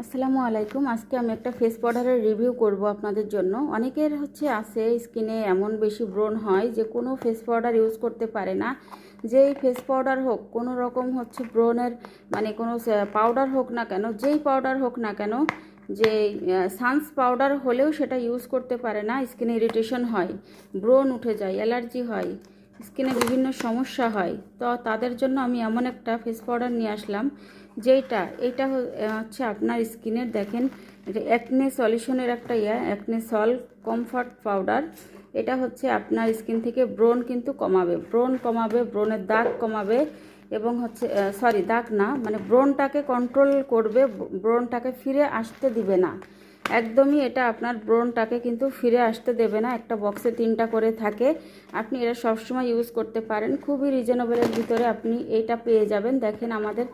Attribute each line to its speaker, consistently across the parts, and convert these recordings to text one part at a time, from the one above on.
Speaker 1: আসসালামু আলাইকুম। আজকে আমি একটা ফেস পাউডারের রিভিউ করব আপনাদের জন্য। অনেকের হচ্ছে আছে স্কিনে এমন বেশি ব্রণ হয় যে কোনো ফেস পাউডার ইউজ করতে পারে না। যেই ফেস পাউডার হোক, কোনো রকম হচ্ছে ব্রণের মানে কোনো পাউডার হোক না কেন, যেই পাউডার হোক না কেন, যে সানস পাউডার হলেও সেটা ইউজ করতে পারে না স্কিনে ইরিটেশন হয়, ব্রণ উঠে যায় অ্যালার্জি হয়। স্কিনে বিভিন্ন সমস্যা হয়। তো তাদের জন্য আমি এমন একটা ফেস পাউডার নিয়ে আসলাম, যেইটা, এইটা হচ্ছে আপনার স্কিনের দেখেন, এটা অ্যাকনে সলিউশনের একটা yeah acne sol comfort powder এটা হচ্ছে আপনার স্কিন থেকে ব্রণ কিন্তু কমাবে, ব্রণ কমাবে, ব্রণের দাগ কমাবে এবং হচ্ছে সরি দাগ না মানে ব্রণটাকে কন্ট্রোল করবে, ব্রণটাকে ফিরে আসতে দিবে না। একদমই এটা আপনার ব্রণটাকে কিন্তু ফিরে আসতে দেবে না। একটা বক্সে তিনটা করে থাকে। আপনি এটা সবসময় ইউজ করতে পারেন। খুবই রিজনেবলের ভিতরে আপনি এটা পেয়ে যাবেন। দেখেন আমাদের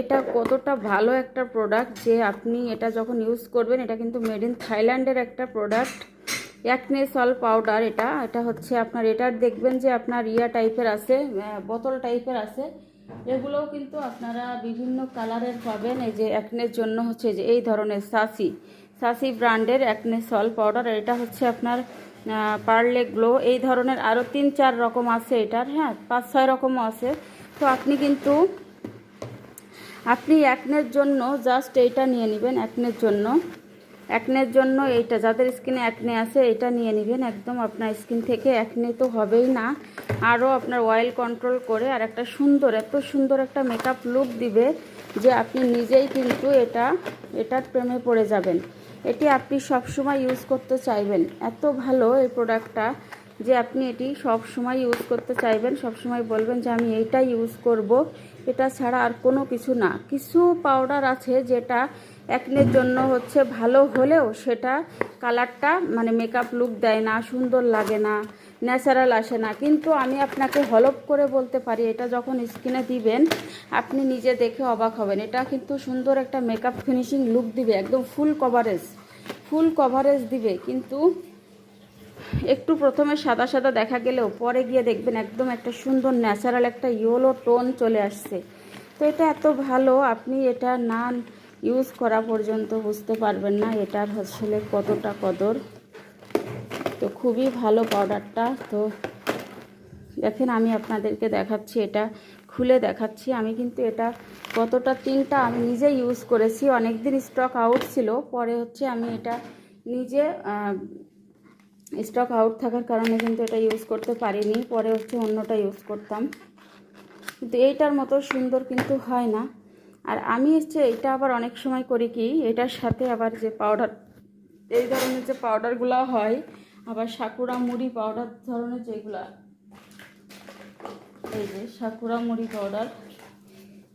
Speaker 1: এটা কতটা ভালো একটা প্রোডাক্ট যে আপনি এটা যখন ইউজ করবেন, এটা কিন্তু মেড ইন থাইল্যান্ডের একটা প্রোডাক্ট অ্যাকনে সল পাউডার এটা। এটা হচ্ছে আপনার এটার দেখবেন যে আপনার ইয়া টাইপের আছে বোতল টাইপের আছে। এগুলোও কিন্তু আপনারা বিভিন্ন কালারের পাবেন। এই যে অ্যাকনের জন্য হচ্ছে যে এই ধরনের সাসি। সাসি ব্র্যান্ডের অ্যাকনে সল পাউডার এটা হচ্ছে আপনার পার্লে গ্লো। এই ধরনের আরও তিন চার রকম আছে এটার হ্যাঁ পাঁচ ছয় রকমও আছে। তো আপনি কিন্তু, আপনি অ্যাকনের জন্য জাস্ট এইটা নিয়ে নেবেন অ্যাকনের জন্য। অ্যাকনের জন্য এইটা, যাদের স্কিনে অ্যাকনে আছে এটা নিয়ে নেবেন। একদম আপনার স্কিন থেকে অ্যাকনে তো হবেই না। আরও আপনার অয়েল কন্ট্রোল করে আর একটা সুন্দর, এত সুন্দর একটা মেকআপ লুক দিবে যে আপনি নিজেই কিন্তু এটা, এটার প্রেমে পড়ে যাবেন। এটি আপনি সবসময় ইউজ করতে চাইবেন। এত ভালো এই প্রোডাক্টটা যে আপনি এটি সব সময় ইউজ করতে চাইবেন সব সময় বলবেন যে আমি এইটাই ইউজ করব। এটা ছাড়া আর কোনো কিছু না। কিছু পাউডার আছে যেটা একনের জন্য হচ্ছে ভালো হলেও সেটা কালারটা মানে মেকআপ লুক দেয় না, সুন্দর লাগে না। ন্যাচারাল আসে না। কিন্তু আমি আপনাকে হলপ করে বলতে পারি, এটা যখন স্কিনে দিবেন, আপনি নিজে দেখে অবাক হবেন। এটা কিন্তু সুন্দর একটা মেকআপ ফিনিশিং লুক দিবে, একদম ফুল কভারেজ ফুল কভারেজ দিবে। কিন্তু একটু প্রথমে সাদা সাদা দেখা গেলেও পরে গিয়ে দেখবেন একদম একটা সুন্দর ন্যাচারাল একটা ইয়েলো টোন চলে আসছে। তো এটা এত ভালো, আপনি এটা না ইউজ করা পর্যন্ত বুঝতে পারবেন না, এটার আসলে কতটা কদর। তো খুবই ভালো পাউডারটা তো দেখেন আমি আপনাদেরকে দেখাচ্ছি, এটা খুলে দেখাচ্ছি। আমি কিন্তু এটা কতটা তিনটা আমি নিজে ইউজ করেছি অনেক দিন স্টক আউট ছিল। পরে হচ্ছে আমি এটা নিজে স্টক আউট থাকার কারণে কিন্তু এটা ইউজ করতে পারিনি। পরে হচ্ছে অন্যটা ইউজ করতাম। কিন্তু এইটার মতো সুন্দর কিন্তু হয় না। আর আমি হচ্ছে এটা আবার অনেক সময় করি কি, এটার সাথে আবার যে পাউডার এই ধরনের যে পাউডারগুলো হয় আবার সাকুরা মুড়ি পাউডার ধরনের যেগুলা এই যে সাকুরা মুড়ি পাউডার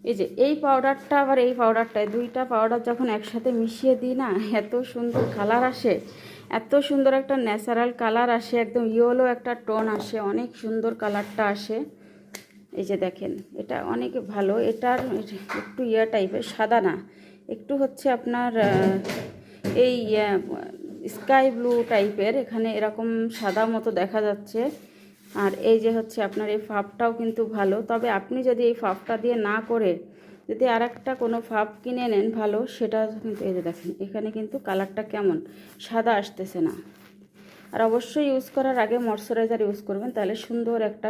Speaker 1: এই যে এই পাউডারটা আবার এই পাউডারটায় দুইটা পাউডার যখন একসাথে মিশিয়ে দিই না, এত সুন্দর কালার আসে, এত সুন্দর একটা ন্যাচারাল কালার আসে, একদম ইয়েলো একটা টোন আসে, অনেক সুন্দর কালারটা আসে। এই যে দেখেন, এটা অনেক ভালো, এটার একটু ইয়া টাইপের সাদা না, একটু হচ্ছে আপনার এই স্কাই ব্লু টাইপের, এখানে এরকম সাদা মতো দেখা যাচ্ছে। আর এই যে হচ্ছে আপনার এই ফাপটাও কিন্তু ভালো। তবে আপনি যদি এই ফাপটা দিয়ে না করে যদি আর একটা কোনো ফাপ কিনে নেন ভালো, সেটা কিন্তু এই যে দেখেন, এখানে কিন্তু কালারটা কেমন? সাদা আসতেছে না। আর অবশ্যই ইউজ করার আগে ময়শ্চারাইজার ইউজ করবেন, তাহলে সুন্দর একটা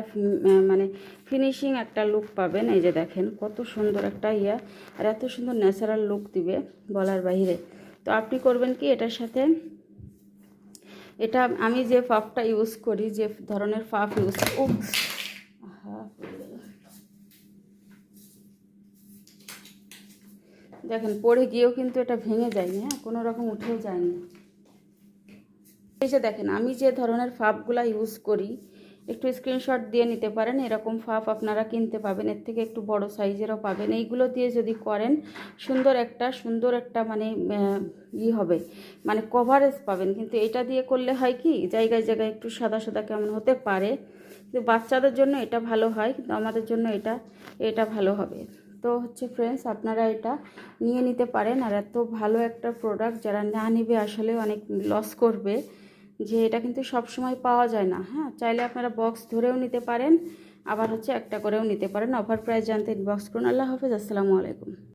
Speaker 1: মানে ফিনিশিং একটা লুক পাবেন। এই যে দেখেন, কত সুন্দর একটা ইয়া, আর এত সুন্দর ন্যাচারাল লুক দিবে বলার বাইরে তো আপনি করবেন কি, এটার সাথে এটা আমি যে ফাফটা ইউজ করি, যে ধরনের ফাফ ইউজ ও দেখেন, পড়ে গিয়েও কিন্তু এটা ভেঙে যায়নি হ্যাঁ? কোনো রকম উঠেও যায়নি। এই যে দেখেন, আমি যে ধরনের ফাপগুলা ইউজ করি একটু স্ক্রিনশট দিয়ে নিতে পারেন। এরকম ফাপ আপনারা কিনতে পাবেন। এর থেকে একটু বড় সাইজেরও পাবেন। এইগুলো দিয়ে যদি করেন, সুন্দর একটা সুন্দর একটা মানে ই হবে। মানে কভারেজ পাবেন। কিন্তু এটা দিয়ে করলে হয় কি, জায়গায় জায়গায় একটু সাদা সাদা কেমন হতে পারে। কিন্তু বাচ্চাদের জন্য এটা ভালো হয়। কিন্তু আমাদের জন্য এটা এটা ভালো হবে। তো হচ্ছে ফ্রেন্ডস আপনারা এটা নিয়ে নিতে পারেন। আর এত ভালো একটা প্রোডাক্ট যারা না নেবে, আসলে অনেক লস করবে। যে এটা কিন্তু সব সময় পাওয়া যায় না। হ্যাঁ চাইলে আপনারা বক্স ধরেও নিতে পারেন, আবার হচ্ছে একটা করেও নিতে পারেন। অফার প্রাইস জানতে ইনবক্স করুন। আল্লাহ হাফেজ। আসসালামু আলাইকুম।